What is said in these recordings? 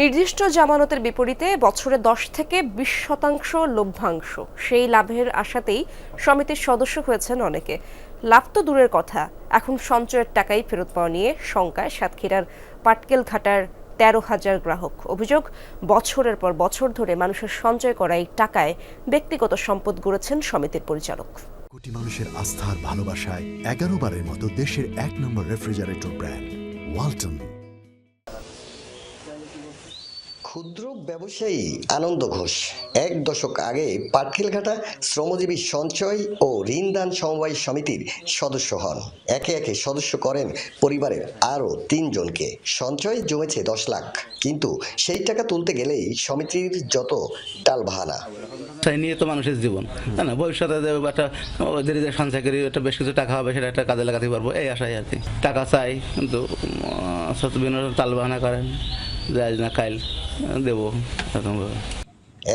নির্দিষ্ট জামানতের বিপরীতে বছরে দশ থেকে বিশ শতাংশ লভ্যাংশ সেই লাভের আশাতেই সমিতির সদস্য হয়েছেন অনেকে। লাভ তো দূরের কথা। এখন সঞ্চয়ের টাকাই ফেরত পাওয়া নিয়ে শঙ্কায় সাতক্ষীরার পাটকেল ঘাটার তেরো হাজার গ্রাহক। অভিযোগ, বছরের পর বছর ধরে মানুষের সঞ্চয় করা এই টাকায় ব্যক্তিগত সম্পদ গড়েছেন সমিতির পরিচালক। কোটি মানুষের আস্থার ভালোবাসায় এগারো বারের মতো দেশের এক নম্বর রেফ্রিজারেটর ব্র্যান্ড, ওয়ালটন। ক্ষুদ্র ব্যবসায়ী আনন্দ ঘোষ। এক দশক আগে পাটকেলঘাটা শ্রমজীবী সঞ্চয় ও ঋণদান সমবায় সমিতির সদস্য হন। একে একে সদস্য করেন পরিবারের আরও তিনজনকে। সঞ্চয় জমেছে দশ লাখ। কিন্তু সেই টাকা তুলতে গেলেই সমিতির যত টালবাহানা। তাই নিয়ে তো মানুষের জীবন। তাই না, ভবিষ্যতে যে একটা, ওদের যে সঞ্চয় করি একটা বেশ কিছু টাকা হবে, সেটা একটা কাজে লাগাতে পারব, এই আশাই আর কি। টাকা চাই, কিন্তু বিভিন্ন তাল বাহানা করেন যে আজ না কাইল। দেবো এরকমভাবে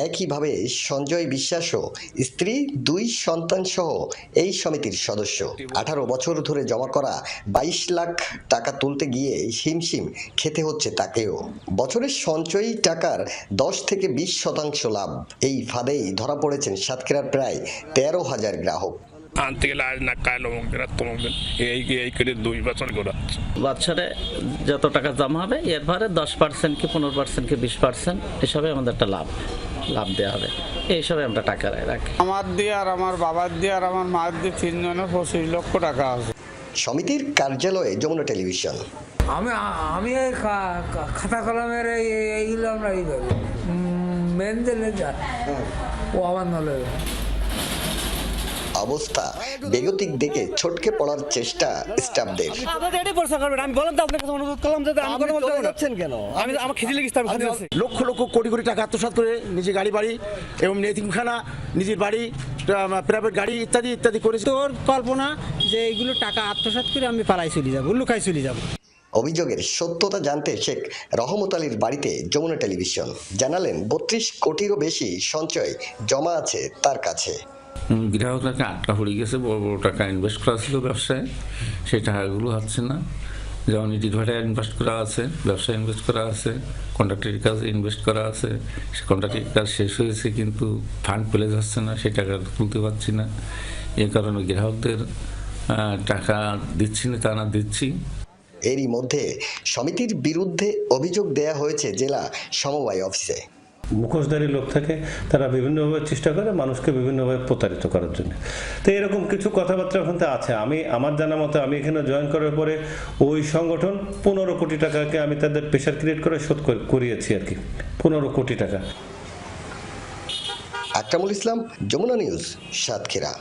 একইভাবে সঞ্জয় বিশ্বাসও স্ত্রী, দুই সন্তান সহ এই সমিতির সদস্য। আঠারো বছর ধরে জমা করা বাইশ লাখ টাকা তুলতে গিয়ে হিমশিম খেতে হচ্ছে তাকেও। বছরের সঞ্চয়ী টাকার দশ থেকে বিশ শতাংশ লাভ। এই ফাঁদেই ধরা পড়েছেন সাতক্ষীরার প্রায় তেরো হাজার গ্রাহক। আনতে গেলে আজ না কাল অমুক দিন আর তমুক দিন। এই এই করে দুই বছর করে বছরে যত টাকা জমা হবে এরপরে দশ পার্সেন্ট কি পনেরো পার্সেন্ট কি বিশ পার্সেন্ট এসবে আমাদের একটা লাভ লাভ দেওয়া হবে। এইসবে আমরা টাকা রাখি। আমার দিয়ে আর আমার বাবার দিয়ে আর আমার মায়ের দিয়ে তিনজনের পঁচিশ লক্ষ টাকা আছে। সমিতির কার্যালয়ে যমুনা টেলিভিশন। আমি আমি খাতা কলমের এই এই- এইগুলো আমরা এই মেন দিলে যা ও আমার নলে অবস্থা। বেগতিক দেখে ছটকে পড়ার চেষ্টা স্টাফদের আমি বললাম তো আপনার কাছে অনুরোধ করলাম যে আমি কোনো আমি আমার লেগেছে। লক্ষ লক্ষ কোটি কোটি টাকা আত্মসাৎ করে নিজে গাড়ি বাড়ি এবং নেতিমখানা নিজের বাড়ি প্রাইভেট গাড়ি ইত্যাদি ইত্যাদি করেছে। তোর কল্পনা যে এইগুলো টাকা আত্মসাৎ করে আমি পালাই চলে যাব লুকাই চলে যাব। অভিযোগের সত্যতা জানতে শেখ রহমত আলীর বাড়িতে যমুনা টেলিভিশন। জানালেন বত্রিশ কোটিরও বেশি সঞ্চয় জমা আছে তার কাছে। গ্রাহকরা আটকা পড়ে গেছে, বড় বড় টাকা ইনভেস্ট করা ছিল ব্যবসায়। সেই টাকাগুলো হচ্ছে না। যেমন ইটির ভাটায় ইনভেস্ট করা আছে, ব্যবসায় ইনভেস্ট করা আছে কন্ট্রাক্টের কাজে ইনভেস্ট করা আছে। সে কন্ট্রাক্টের কাজ শেষ হয়েছে কিন্তু ফান্ড পেলে যাচ্ছে না, সেই টাকা তুলতে পারছি না। এ কারণে গ্রাহকদের টাকা দিচ্ছি না, তা না দিচ্ছি। এরই মধ্যে সমিতির বিরুদ্ধে অভিযোগ দেয়া হয়েছে জেলা সমবায় অফিসে। মুখোশধারী লোক থাকে, তারা বিভিন্নভাবে চেষ্টা করে মানুষকে বিভিন্নভাবে প্রতারিত করার জন্য। তো এরকম কিছু কথাবার্তা ওখান আছে। আমি, আমার জানা মতো আমি এখানে জয়েন করার পরে ওই সংগঠন পনেরো কোটি টাকাকে আমি তাদের প্রেশার ক্রিয়েট করে শোধ করিয়েছি আর কি। পনেরো কোটি টাকা। আকরামুল ইসলাম, যমুনা নিউজ, সাতক্ষীরা।